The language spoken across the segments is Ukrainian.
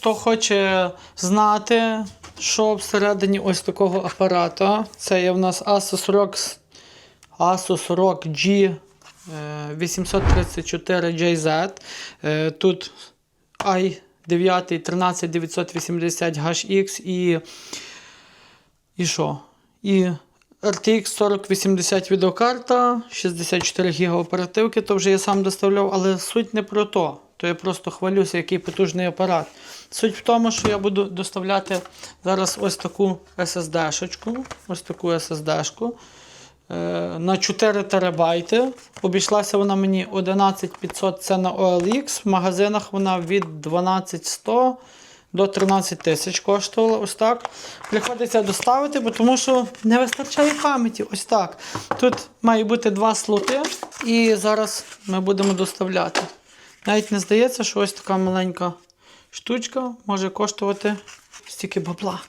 хто хоче знати, що всередині ось такого апарата, це є в нас Asus ROG, Asus ROG G е, 834JZ. Е, Тут i9 13980HX і. І що? І RTX 4080 відеокарта, 64 ГБ оперативки, то вже я сам доставляв, але суть не про то. То я просто хвалюся, який потужний апарат. Суть в тому, що я буду доставляти зараз ось таку SSD-шечку, ось таку SSD-шку е, на 4 терабайти. Обійшлася вона мені 11500, це на OLX. В магазинах вона від 12100 до 13 тисяч коштувала. Ось так. Приходиться доставити, бо тому що не вистачає пам'яті. Ось так. Тут має бути два слоти, і зараз ми будемо доставляти. Навіть не здається, що ось така маленька штучка може коштувати стільки бабла.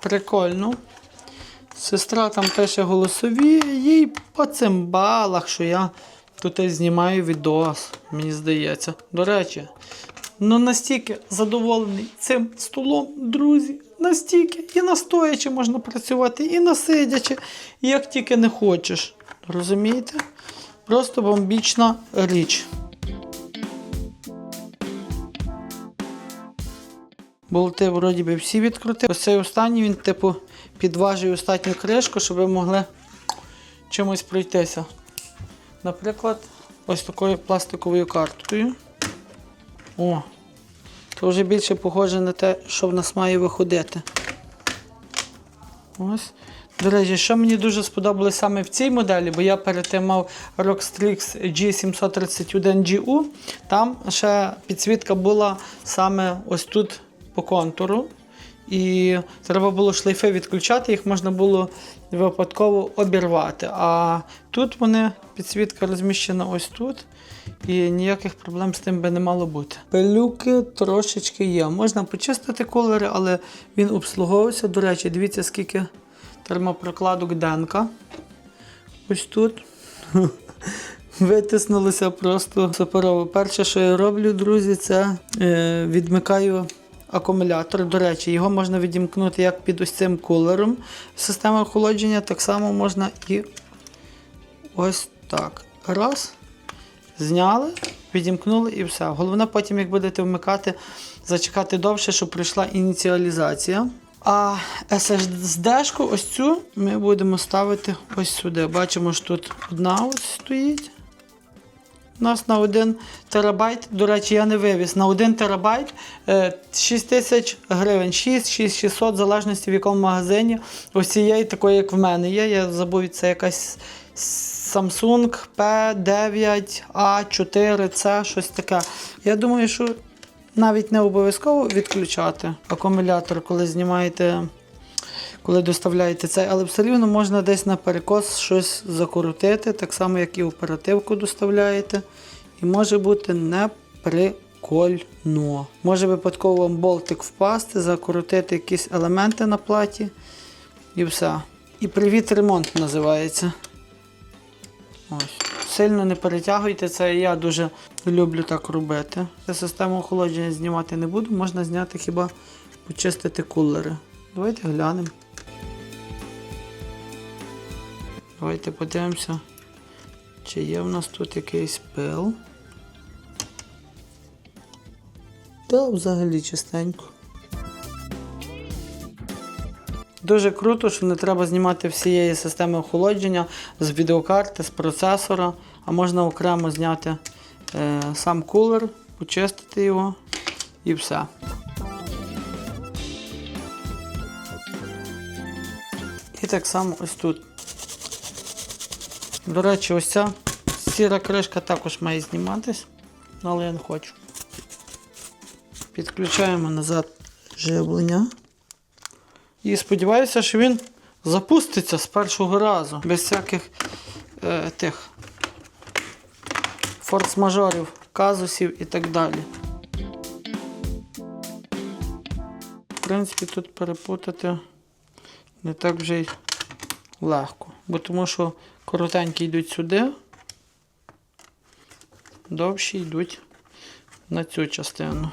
Прикольно. Сестра там пише голосові, їй по цимбалах, що я тут знімаю відос, мені здається. До речі, ну настільки задоволений цим столом, друзі. Настільки і на стоячи можна працювати, і на сидячи, як тільки не хочеш. Розумієте? Просто бомбічна річ. Болти вроді би всі відкрутив. Ось цей останній він, типу, підважує остатню кришку, щоб ви могли чимось пройтися. Наприклад, ось такою пластиковою карткою. О, то вже більше похоже на те, що в нас має виходити. Ось. До речі, що мені дуже сподобалось саме в цій моделі, бо я перед тим мав Rockstrix G731GU, там ще підсвітка була саме ось тут по контуру. І треба було шлейфи відключати, їх можна було випадково обірвати. А тут вони, підсвітка розміщена ось тут, і ніяких проблем з тим би не мало бути. Пилюки трошечки є. Можна почистити кольори, але він обслуговується. До речі, дивіться, скільки термопрокладок Денка. Ось тут. Витиснулося просто суперово. Перше, що я роблю, друзі, це е, відмикаю акумулятор. До речі, його можна відімкнути як під ось цим кулером. Система охолодження так само можна і ось так. Раз. Зняли, відімкнули і все. Головне потім, як будете вмикати, зачекати довше, щоб пройшла ініціалізація. А SSD-шку ось цю ми будемо ставити ось сюди. Бачимо, що тут одна ось стоїть. У нас на 1 терабайт, до речі, я не вивіз. На 1 терабайт е, 6 тисяч гривень, 6-600, в залежності в якому магазині. Ось цієї такої, як в мене є. Я забув, це якась Samsung P9A4, c щось таке. Я думаю, що навіть не обов'язково відключати акумулятор, коли знімаєте. Коли доставляєте цей, але все рівно можна десь на перекос щось закрутити, так само, як і оперативку доставляєте. І може бути неприкольно. Може випадково вам болтик впасти, закрутити якісь елементи на платі і все. І привіт ремонт називається. Ось. Сильно не перетягуйте це, я дуже люблю так робити. Систему охолодження знімати не буду, можна зняти хіба почистити кулери. Давайте глянемо. Давайте подивимося, чи є в нас тут якийсь пил. Та взагалі чистенько. Дуже круто, що не треба знімати всієї системи охолодження з відеокарти, з процесора, а можна окремо зняти е, сам кулер, почистити його і все. І так само ось тут. До речі, ось ця сіра кришка також має зніматись, але я не хочу. Підключаємо назад живлення. І сподіваюся, що він запуститься з першого разу, без всяких е, тих форс-мажорів, казусів і так далі. В принципі, тут перепутати не так вже й легко. Бо тому що Коротенькі йдуть сюди, довші йдуть на цю частину.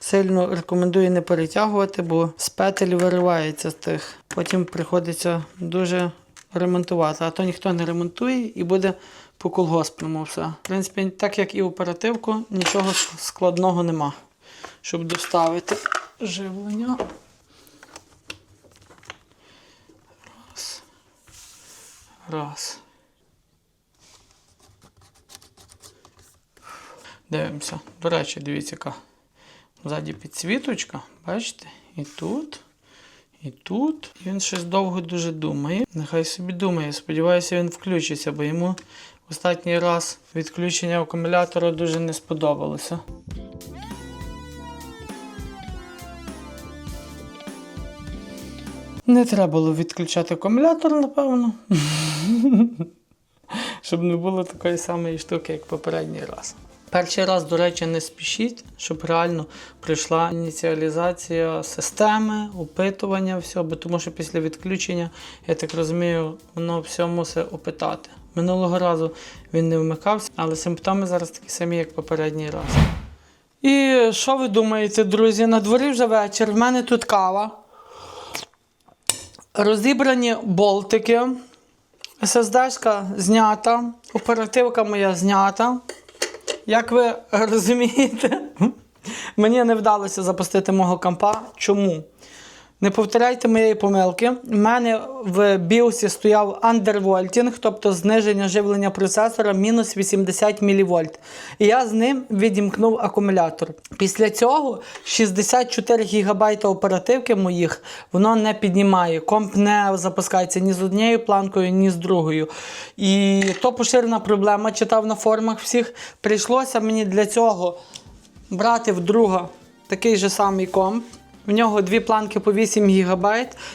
Сильно рекомендую не перетягувати, бо з петель виривається з тих. Потім приходиться дуже ремонтувати, а то ніхто не ремонтує і буде по колгоспному все. В принципі, так як і оперативку, нічого складного нема, щоб доставити живлення. Раз. Дивимося. До речі, дивіться, яка ззаді підсвіточка. Бачите? І тут, і тут. Він щось довго дуже думає. Нехай собі думає. Сподіваюся, він включиться, бо йому останній раз відключення акумулятора дуже не сподобалося. Не треба було відключати акумулятор, напевно. Щоб не було такої самої штуки, як попередній раз. Перший раз, до речі, не спішіть, щоб реально прийшла ініціалізація системи, опитування всього, тому що після відключення, я так розумію, воно все мусить опитати. Минулого разу він не вмикався, але симптоми зараз такі самі, як попередній раз. І що ви думаєте, друзі? На дворі вже вечір. В мене тут кава. Розібрані болтики. SSD-шка знята, оперативка моя знята. Як ви розумієте, мені не вдалося запустити мого компа. Чому? Не повторяйте моєї помилки. У мене в біосі стояв андервольтінг, тобто зниження живлення процесора мінус 80 мВ. І я з ним відімкнув акумулятор. Після цього 64 ГБ оперативки моїх воно не піднімає. Комп не запускається ні з однією планкою, ні з другою. І то поширена проблема, читав на форумах всіх. Прийшлося мені для цього брати в друга такий же самий комп. В нього дві планки по 8 ГБ.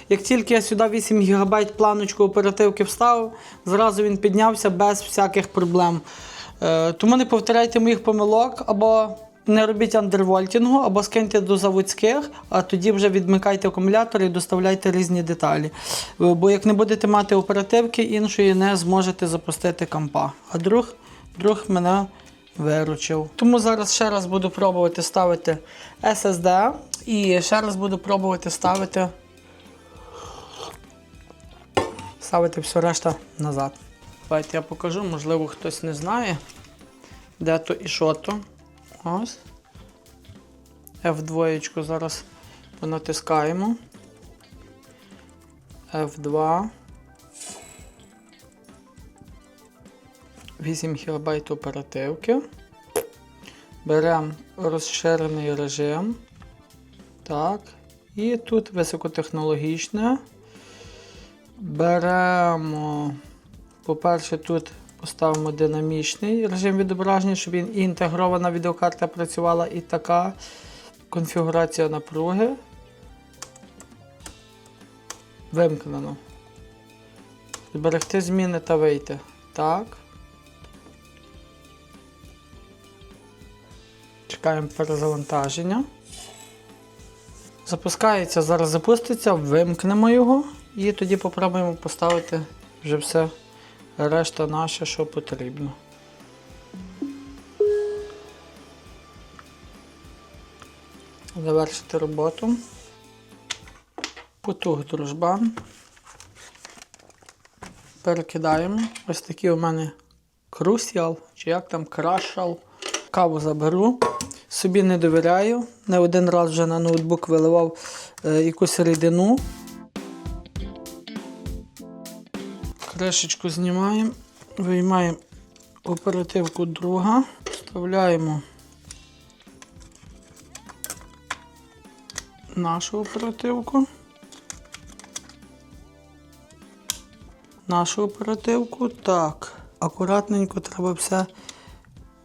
Як тільки я сюди 8 ГБ планочку оперативки вставив, зразу він піднявся без всяких проблем. Е, тому не повторяйте моїх помилок, або не робіть андервольтінгу, або скиньте до заводських, а тоді вже відмикайте акумулятор і доставляйте різні деталі. Е, Бо як не будете мати оперативки, іншої не зможете запустити компа. А друг, друг мене виручив. Тому зараз ще раз буду пробувати ставити SSD і ще раз буду пробувати ставити. Ставити все решта назад. Давайте я покажу, можливо, хтось не знає, де то і що то. Ось. F2 зараз понатискаємо. F2. 8 ГБ оперативки. Беремо розширений режим. Так. І тут високотехнологічне. Беремо, по-перше, тут поставимо динамічний режим відображення, щоб він і інтегрована відеокарта працювала, і така конфігурація напруги. Вимкнено. Зберегти зміни та вийти. Так. Чекаємо перезавантаження. Запускається, зараз запуститься, вимкнемо його і тоді попробуємо поставити вже все решта наше, що потрібно. Завершити роботу. Потух дружбан. Перекидаємо. Ось такий у мене крусіал, чи як там крашал. Каву заберу. Собі не довіряю. Не один раз вже на ноутбук виливав е, якусь рідину. Кришечку знімаємо, виймаємо оперативку друга, вставляємо нашу оперативку. Нашу оперативку. Так, акуратненько треба все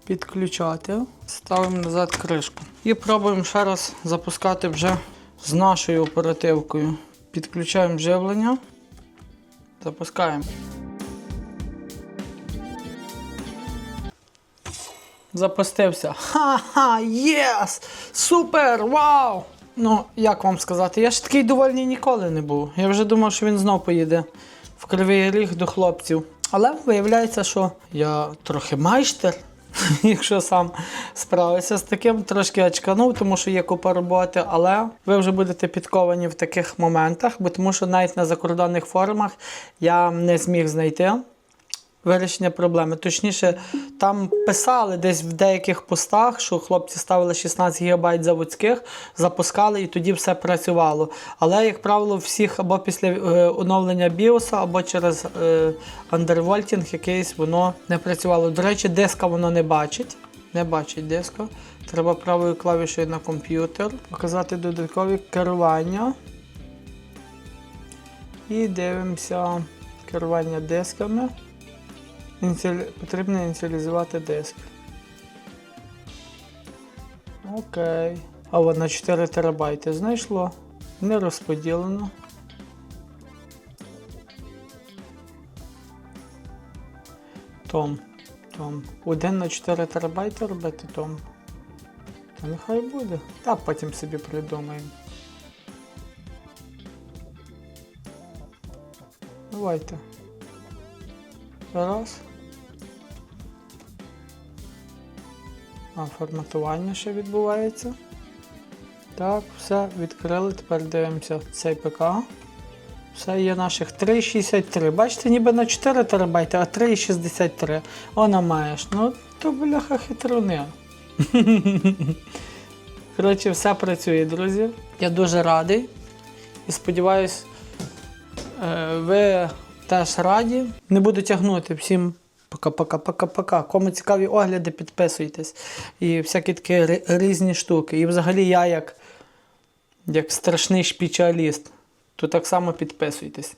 підключати. Ставимо назад кришку. І пробуємо ще раз запускати вже з нашою оперативкою. Підключаємо живлення. Запускаємо. Запустився. Ха-ха! Єс! Супер! Вау! Ну, як вам сказати, я ж такий довольний ніколи не був. Я вже думав, що він знов поїде в кривий ріг до хлопців. Але виявляється, що я трохи майстер якщо сам справився з таким, трошки очканув, тому що є купа роботи, але ви вже будете підковані в таких моментах, бо тому що навіть на закордонних форумах я не зміг знайти вирішення проблеми. Точніше, там писали десь в деяких постах, що хлопці ставили 16 ГБ заводських, запускали і тоді все працювало. Але, як правило, всіх або після е, оновлення біоса, або через е, андервольтінг якийсь воно не працювало. До речі, диска воно не бачить. Не бачить диска. Треба правою клавішою на комп'ютер, показати додаткові керування. І дивимося керування дисками. Потрібно ініціалізувати диск. Окей. А от на 4 терабайти знайшло. Не розподілено. Том. Том. Один на 4 терабайти робити Том. Та нехай буде. Та потім собі придумаємо. Давайте. Раз. А, форматування ще відбувається. Так, все, відкрили. Тепер дивимося цей ПК. Все є наших 3,63. Бачите, ніби на 4 терабайти, а 3,63. Вона маєш. Ну, то бляха хитруни. Коротше, все працює, друзі. Я дуже радий. І сподіваюсь, е, ви теж раді. Не буду тягнути всім. Пока-пока-пока-пока. Кому цікаві огляди, підписуйтесь. І всякі такі різні штуки. І взагалі я як, як страшний шпічаліст, то так само підписуйтесь.